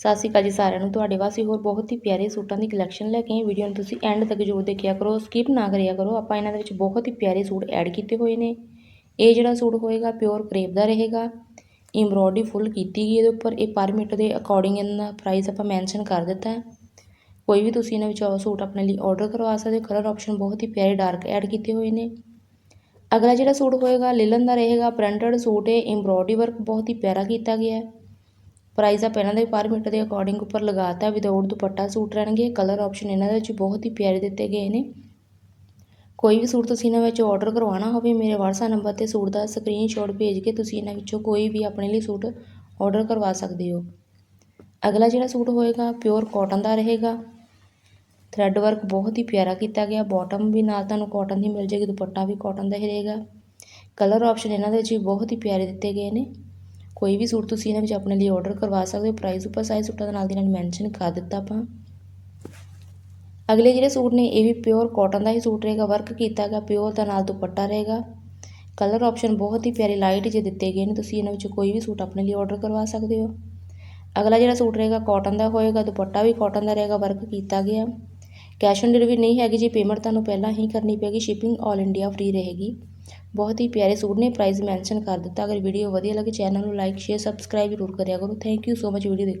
ਸਤਿ ਸ਼੍ਰੀ ਅਕਾਲ ਜੀ ਸਾਰਿਆਂ ਨੂੰ। ਤੁਹਾਡੇ ਵਾਸਤੇ ਹੋਰ ਬਹੁਤ ਹੀ ਪਿਆਰੇ ਸੂਟਾਂ ਦੀ ਕਲੈਕਸ਼ਨ ਲੈ ਕੇ ਆਏ ਵੀਡੀਓ ਨੂੰ ਤੁਸੀਂ ਐਂਡ ਤੱਕ ਜ਼ਰੂਰ ਦੇਖਿਆ ਕਰੋ ਸਕਿਪ ਨਾ ਕਰਿਆ ਕਰੋ। ਆਪਾਂ ਇਹਨਾਂ ਦੇ ਵਿੱਚ ਬਹੁਤ ਹੀ ਪਿਆਰੇ ਸੂਟ ਐਡ ਕੀਤੇ ਹੋਏ ਨੇ। ਇਹ ਜਿਹੜਾ ਸੂਟ ਹੋਏਗਾ ਪਿਓਰ ਕਰੇਪ ਦਾ ਰਹੇਗਾ। ਐਮਬ੍ਰੋਇਡਰੀ ਫੁੱਲ ਕੀਤੀ ਗਈ ਇਹਦੇ ਉੱਪਰ। ਇਹ ਪਰ ਮੀਟਰ ਦੇ ਅਕੋਰਡਿੰਗ ਇਹਨਾਂ ਦਾ ਪ੍ਰਾਈਸ ਆਪਾਂ ਮੈਂਸ਼ਨ ਕਰ ਦਿੱਤਾ ਹੈ। ਕੋਈ ਵੀ ਤੁਸੀਂ ਇਹਨਾਂ ਵਿੱਚੋਂ ਸੂਟ ਆਪਣੇ ਲਈ ਆਰਡਰ ਕਰਵਾ ਸਕਦੇ ਹੋ। ਕਲਰ ਆਪਸ਼ਨ ਬਹੁਤ ਹੀ ਪਿਆਰੇ ਡਾਰਕ ਐਡ ਕੀਤੇ ਹੋਏ ਨੇ। ਅਗਲਾ ਜਿਹੜਾ ਸੂਟ ਹੋਏਗਾ ਲਿਲਨ ਦਾ ਰਹੇਗਾ। ਪ੍ਰਿੰਟਡ ਸੂਟ ਹੈ। ਐਮਬ੍ਰੋਇਡਰੀ ਵਰਕ ਬਹੁਤ ਹੀ ਪਿਆਰਾ ਕੀਤਾ ਗਿਆ ਹੈ। ਪ੍ਰਾਈਸ ਆਪ ਇਹਨਾਂ ਦੇ ਪਰ ਮੀਟਰ ਦੇ ਅਕੋਰਡਿੰਗ ਉੱਪਰ ਲਗਾਤਾ ਵਿਦਆਊਟ ਦੁਪੱਟਾ ਸੂਟ ਰਹਿਣਗੇ ਕਲਰ ਆਪਸ਼ਨ ਇਹਨਾਂ ਦੇ ਵਿੱਚ ਬਹੁਤ ਹੀ ਪਿਆਰੇ ਦਿੱਤੇ ਗਏ ਨੇ। ਕੋਈ ਵੀ ਸੂਟ ਤੁਸੀਂ ਇਹਨਾਂ ਵਿੱਚ ਆਰਡਰ ਕਰਵਾਉਣਾ ਹੋਵੇ, ਮੇਰੇ WhatsApp ਨੰਬਰ ਤੇ ਸੂਟ ਦਾ ਸਕਰੀਨਸ਼ਾਟ ਭੇਜ ਕੇ ਤੁਸੀਂ ਇਹਨਾਂ ਵਿੱਚੋਂ ਕੋਈ ਵੀ ਆਪਣੇ ਲਈ ਸੂਟ ਆਰਡਰ ਕਰਵਾ ਸਕਦੇ ਹੋ। ਅਗਲਾ ਜਿਹੜਾ ਸੂਟ ਹੋਏਗਾ ਪਿਓਰ ਕਾਟਨ ਦਾ ਰਹੇਗਾ। ਥਰੈਡ ਵਰਕ ਬਹੁਤ ਹੀ ਪਿਆਰਾ ਕੀਤਾ ਗਿਆ ਬਾਟਮ ਵੀ ਨਾਲ ਤੁਹਾਨੂੰ ਕਾਟਨ ਦੀ ਮਿਲ ਜਾਏਗੀ, ਦੁਪੱਟਾ ਵੀ ਕਾਟਨ ਦਾ ਹੀ ਰਹੇਗਾ। ਕਲਰ ਆਪਸ਼ਨ ਇਹਨਾਂ ਦੇ ਵਿੱਚ ਬਹੁਤ ਹੀ ਪਿਆਰੇ ਦਿੱਤੇ ਗਏ ਨੇ। ਕੋਈ ਵੀ ਸੂਟ ਤੁਸੀਂ ਇਹਨਾਂ ਵਿੱਚ ਆਪਣੇ ਲਈ ਆਰਡਰ ਕਰਵਾ ਸਕਦੇ ਹੋ। ਪ੍ਰਾਈਸ ਉੱਪਰ ਸਾਈਜ਼ ਸੂਟਾਂ ਦੇ ਨਾਲ ਦੀ ਨਾਲ ਮੈਂਸ਼ਨ ਕਰ ਦਿੱਤਾ ਆਪਾਂ। ਅਗਲੇ ਜਿਹੜੇ ਸੂਟ ਨੇ, ਇਹ ਵੀ ਪਿਓਰ ਕਾਟਨ ਦਾ ਹੀ ਸੂਟ ਰਹੇਗਾ। ਵਰਕ ਕੀਤਾ ਗਿਆ ਪਿਓਰ ਦਾ ਨਾਲ ਦੁਪੱਟਾ ਰਹੇਗਾ। ਕਲਰ ਆਪਸ਼ਨ ਬਹੁਤ ਹੀ ਪਿਆਰੇ ਲਾਈਟ ਜੇ ਦਿੱਤੇ ਗਏ ਨੇ। ਤੁਸੀਂ ਇਹਨਾਂ ਵਿੱਚ ਕੋਈ ਵੀ ਸੂਟ ਆਪਣੇ ਲਈ ਆਰਡਰ ਕਰਵਾ ਸਕਦੇ ਹੋ। ਅਗਲਾ ਜਿਹੜਾ ਸੂਟ ਰਹੇਗਾ ਕਾਟਨ ਦਾ ਹੋਏਗਾ। ਦੁਪੱਟਾ ਵੀ ਕਾਟਨ ਦਾ ਰਹੇਗਾ ਵਰਕ ਕੀਤਾ ਗਿਆ। ਕੈਸ਼ ਔਨ ਡਿਲੀਵਰੀ ਨਹੀਂ ਹੈਗੀ ਜੀ। ਪੇਮੈਂਟ ਤੁਹਾਨੂੰ ਪਹਿਲਾਂ ਹੀ ਕਰਨੀ ਪੈਗੀ ਸ਼ਿਪਿੰਗ ਆਲ ਇੰਡੀਆ ਫ੍ਰੀ ਰਹੇਗੀ। ਬਹੁਤ ਹੀ ਪਿਆਰੇ ਸੂਟ ਨੇ ਪ੍ਰਾਈਜ਼ ਮੈਂਸ਼ਨ ਕਰ ਦਿੱਤਾ। ਅਗਰ ਵੀਡੀਓ ਵਧੀਆ ਲੱਗੇ ਚੈਨਲ ਨੂੰ ਲਾਈਕ ਸ਼ੇਅਰ ਸਬਸਕ੍ਰਾਈਬ ਜ਼ਰੂਰ ਕਰਿਆ ਕਰੋ। Thank you so much video ਦੇਖ